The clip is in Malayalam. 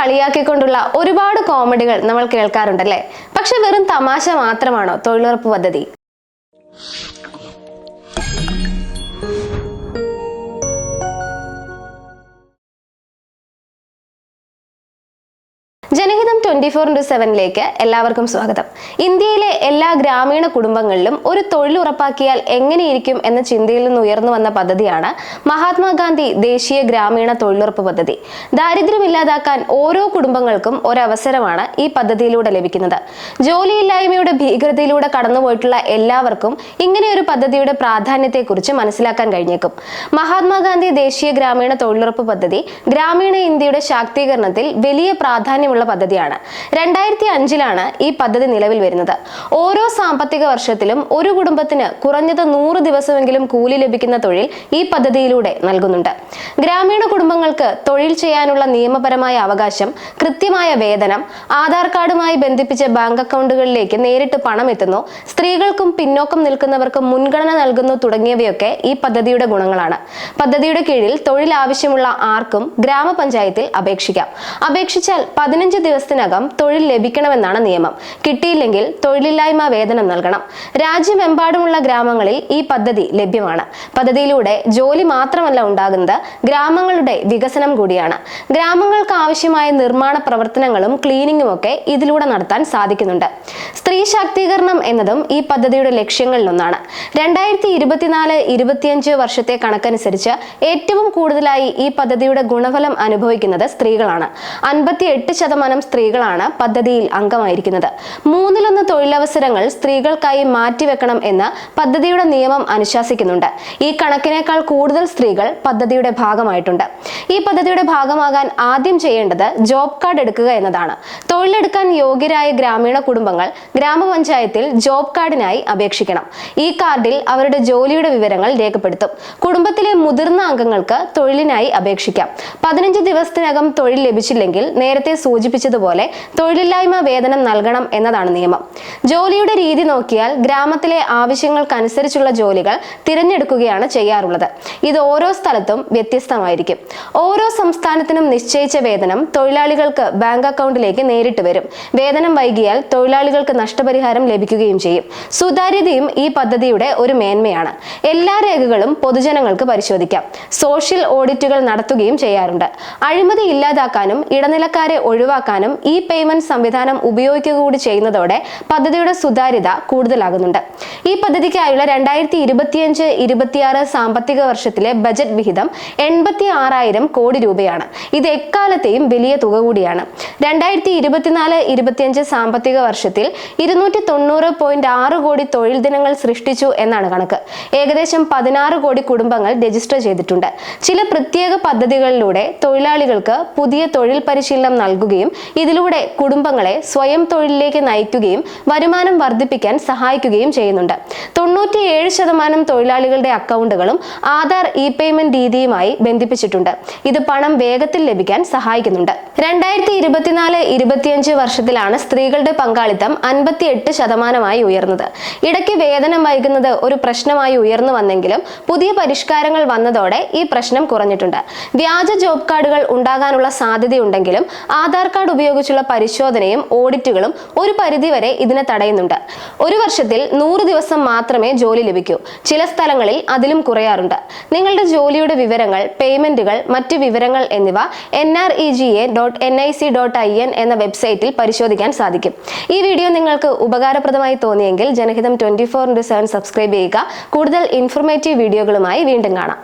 കളിയാക്കിക്കൊണ്ടുള്ള ഒരുപാട് കോമഡികൾ നമ്മൾ കേൾക്കാറുണ്ടല്ലേ? പക്ഷെ വെറും തമാശ മാത്രമാണോ തൊഴിലുറപ്പ് പദ്ധതി? ജനഹിതം ട്വന്റി ഫോർ ഇന്റു സെവനിലേക്ക് എല്ലാവർക്കും സ്വാഗതം. ഇന്ത്യയിലെ എല്ലാ ഗ്രാമീണ കുടുംബങ്ങളിലും ഒരു തൊഴിൽ ഉറപ്പാക്കിയാൽ എങ്ങനെയിരിക്കും എന്ന ചിന്തയിൽ നിന്ന് ഉയർന്നു വന്ന പദ്ധതിയാണ് മഹാത്മാഗാന്ധി ദേശീയ ഗ്രാമീണ തൊഴിലുറപ്പ് പദ്ധതി. ദാരിദ്ര്യമില്ലാതാക്കാൻ ഓരോ കുടുംബങ്ങൾക്കും ഒരവസരമാണ് ഈ പദ്ധതിയിലൂടെ ലഭിക്കുന്നത്. ജോലിയില്ലായ്മയുടെ ഭീകരതയിലൂടെ കടന്നുപോയിട്ടുള്ള എല്ലാവർക്കും ഇങ്ങനെ ഒരു പദ്ധതിയുടെ പ്രാധാന്യത്തെക്കുറിച്ച് മനസ്സിലാക്കാൻ കഴിഞ്ഞേക്കും. മഹാത്മാഗാന്ധി ദേശീയ ഗ്രാമീണ തൊഴിലുറപ്പ് പദ്ധതി ഗ്രാമീണ ഇന്ത്യയുടെ ശാക്തീകരണത്തിൽ വലിയ പ്രാധാന്യമുള്ള പദ്ധതിയാണ്. രണ്ടായിരത്തി അഞ്ചിലാണ് ഈ പദ്ധതി നിലവിൽ വരുന്നത്. ഓരോ സാമ്പത്തിക വർഷത്തിലും ഒരു കുടുംബത്തിന് കുറഞ്ഞത് നൂറ് ദിവസമെങ്കിലും കൂലി ലഭിക്കുന്ന തൊഴിൽ ഈ പദ്ധതിയിലൂടെ നൽകുന്നുണ്ട്. ഗ്രാമീണ കുടുംബങ്ങൾക്ക് തൊഴിൽ ചെയ്യാനുള്ള നിയമപരമായ അവകാശം കൃത്യമായ വേതനം ആധാർ കാർഡുമായി ബന്ധിപ്പിച്ച ബാങ്ക് അക്കൗണ്ടുകളിലേക്ക് നേരിട്ട് പണം എത്തുന്നു സ്ത്രീകൾക്കും പിന്നോക്കം നിൽക്കുന്നവർക്കും മുൻഗണന നൽകുന്നു തുടങ്ങിയവയൊക്കെ ഈ പദ്ധതിയുടെ ഗുണങ്ങളാണ്. പദ്ധതിയുടെ കീഴിൽ തൊഴിൽ ആവശ്യമുള്ള ആർക്കും ഗ്രാമപഞ്ചായത്തിൽ അപേക്ഷിക്കാം. അപേക്ഷിച്ചാൽ പതിനഞ്ച് ദിവസത്തിനകം തൊഴിൽ ലഭിക്കണമെന്നാണ് നിയമം. കിട്ടിയില്ലെങ്കിൽ തൊഴിലില്ലായ്മ വേതനം നൽകണം. രാജ്യമെമ്പാടുമുള്ള ഗ്രാമങ്ങളിൽ ഈ പദ്ധതി ലഭ്യമാണ്. പദ്ധതിയിലൂടെ ജോലി മാത്രമല്ല ഉണ്ടാകുന്നത് ഗ്രാമങ്ങളുടെ വികസനം കൂടിയാണ്. ഗ്രാമങ്ങൾക്ക് ആവശ്യമായ നിർമ്മാണ പ്രവർത്തനങ്ങളും ക്ലീനിങ്ങും ഒക്കെ ഇതിലൂടെ നടത്താൻ സാധിക്കുന്നുണ്ട്. സ്ത്രീ ശാക്തീകരണം എന്നതും ഈ പദ്ധതിയുടെ ലക്ഷ്യങ്ങളിലൊന്നാണ്. രണ്ടായിരത്തി ഇരുപത്തിനാല് ഇരുപത്തിയഞ്ച് വർഷത്തെ കണക്കനുസരിച്ച് ഏറ്റവും കൂടുതലായി ഈ പദ്ധതിയുടെ ഗുണഫലം അനുഭവിക്കുന്നത് സ്ത്രീകളാണ്. അൻപത്തി എട്ട് ശതമാനം സ്ത്രീകളാണ് പദ്ധതിയിൽ അംഗമായിരിക്കുന്നത്. മൂന്നിലൊന്ന് തൊഴിലവസരങ്ങൾ സ്ത്രീകൾക്കായി മാറ്റിവെക്കണം എന്ന് പദ്ധതിയുടെ നിയമം അനുശാസിക്കുന്നുണ്ട്. ഈ കണക്കിനേക്കാൾ കൂടുതൽ സ്ത്രീകൾ പദ്ധതിയുടെ ഭാഗമായിട്ടുണ്ട്. ഈ പദ്ധതിയുടെ ഭാഗമാകാൻ ആദ്യം ചെയ്യേണ്ടത് ജോബ് കാർഡ് എടുക്കുക എന്നതാണ്. തൊഴിലെടുക്കാൻ യോഗ്യരായ ഗ്രാമീണ കുടുംബങ്ങൾ ഗ്രാമപഞ്ചായത്തിൽ ജോബ് കാർഡിനായി അപേക്ഷിക്കണം. ഈ കാർഡിൽ അവരുടെ ജോലിയുടെ വിവരങ്ങൾ രേഖപ്പെടുത്തും. കുടുംബത്തിലെ മുതിർന്ന അംഗങ്ങൾക്ക് തൊഴിലിനായി അപേക്ഷിക്കാം. പതിനഞ്ച് ദിവസത്തിനകം തൊഴിൽ ലഭിച്ചില്ലെങ്കിൽ നേരത്തെ സൂചിപ്പിച്ചതുപോലെ തൊഴിലില്ലായ്മ വേതനം നൽകണം എന്നതാണ് നിയമം. ജോലിയുടെ രീതി നോക്കിയാൽ ഗ്രാമത്തിലെ ആവശ്യങ്ങൾക്കനുസരിച്ചുള്ള ജോലികൾ തിരഞ്ഞെടുക്കുകയാണ് ചെയ്യാറുള്ളത്. ഇത് ഓരോ സ്ഥലത്തും വ്യത്യസ്തമായിരിക്കും. ഓരോ സംസ്ഥാനത്തിനും നിശ്ചയിച്ച വേതനം തൊഴിലാളികൾക്ക് ബാങ്ക് അക്കൗണ്ടിലേക്ക് നേരിട്ട് വരും. വേതനം വൈകിയാൽ തൊഴിലാളികൾക്ക് നഷ്ടപരിഹാരം ലഭിക്കുകയും ചെയ്യും. സുതാര്യതയും ഈ പദ്ധതിയുടെ ഒരു മേന്മയാണ്. എല്ലാ രേഖകളും പൊതുജനങ്ങൾക്ക് പരിശോധിക്കാം. സോഷ്യൽ ഓഡിറ്റുകൾ നടത്തുകയും ചെയ്യാറുണ്ട്. അഴിമതി ഇല്ലാതാക്കാനും ഇടനിലക്കാരെ ഒഴിവാക്കാനും ഈ പേയ്മെന്റ് സംവിധാനം ഉപയോഗിക്കുക കൂടി ചെയ്യുന്നതോടെ പദ്ധതിയുടെ സുതാര്യത കൂടുതലാകുന്നുണ്ട്. ഈ പദ്ധതിക്കായുള്ള രണ്ടായിരത്തി ഇരുപത്തിയഞ്ച് ഇരുപത്തിയാറ് സാമ്പത്തിക വർഷത്തിലെ ബജറ്റ് വിഹിതം എൺപത്തി ആറായിരം കോടി രൂപയാണ്. ഇത് എക്കാലത്തെയും വലിയ തുക കൂടിയാണ്. രണ്ടായിരത്തി ഇരുപത്തിനാല് ഇരുപത്തിയഞ്ച് സാമ്പത്തിക വർഷത്തിൽ ഇരുന്നൂറ്റി തൊണ്ണൂറ് പോയിന്റ് ആറ് കോടി തൊഴിൽ ദിനങ്ങൾ സൃഷ്ടിച്ചു എന്നാണ് കണക്ക്. ഏകദേശം പതിനാറ് കോടി കുടുംബങ്ങൾ രജിസ്റ്റർ ചെയ്തിട്ടുണ്ട്. ചില പ്രത്യേക പദ്ധതികളിലൂടെ തൊഴിലാളികൾക്ക് പുതിയ തൊഴിൽ പരിശീലനം നൽകുകയും ഇതിലൂടെ കുടുംബങ്ങളെ സ്വയം തൊഴിലിലേക്ക് നയിക്കുകയും വരുമാനം വർദ്ധിപ്പിക്കാൻ സഹായിക്കുകയും ചെയ്യുന്നുണ്ട്. തൊണ്ണൂറ്റിയേഴ് ശതമാനം തൊഴിലാളികളുടെ അക്കൗണ്ടുകളും ആധാർ ഇ പേയ്മെന്റ് രീതിയുമായി ബന്ധിപ്പിച്ചിട്ടുണ്ട്. ഇത് പണം വേഗത്തിൽ ലഭിക്കാൻ സഹായിക്കുന്നുണ്ട്. രണ്ടായിരത്തി ഇരുപത്തിനാല് ഇരുപത്തിയഞ്ച് വർഷത്തിലാണ് സ്ത്രീകളുടെ പങ്കാളിത്തം അൻപത്തി എട്ട് ശതമാനമായി ഉയർന്നത്. ഇടയ്ക്ക് വേതനം വൈകുന്നത് ഒരു പ്രശ്നമായി ഉയർന്നു വന്നെങ്കിലും പുതിയ പരിഷ്കാരങ്ങൾ വന്നതോടെ ഈ പ്രശ്നം കുറഞ്ഞിട്ടുണ്ട്. വ്യാജ ജോബ് കാർഡുകൾ ഉണ്ടാകാനുള്ള സാധ്യതയുണ്ടെങ്കിലും ആധാർ കാർഡ് ഉപയോഗിച്ചുള്ള പരിശോധനയും ഓഡിറ്റുകളും ഒരു പരിധിവരെ ഇതിനെ തടയുന്നുണ്ട്. ഒരു വർഷത്തിൽ നൂറ് ദിവസം മാത്രമേ ജോലി ലഭിക്കൂ. ചില സ്ഥലങ്ങളിൽ അതിലും കുറയാറുണ്ട്. നിങ്ങളുടെ ജോലിയുടെ വിവരങ്ങൾ പേയ്മെന്റുകൾ മറ്റു വിവരങ്ങൾ എന്നിവ N R E G A dot N I C dot I N എന്ന വെബ്സൈറ്റിൽ പരിശോധിക്കാൻ സാധിക്കും. ഈ വീഡിയോ നിങ്ങൾക്ക് ഉപകാരപ്രദമായി തോന്നിയെങ്കിൽ Janahitham twenty four into seven subscribe ചെയ്യുക. കൂടുതൽ ഇൻഫോർമേറ്റീവ് വീഡിയോകളുമായി വീണ്ടും കാണാം.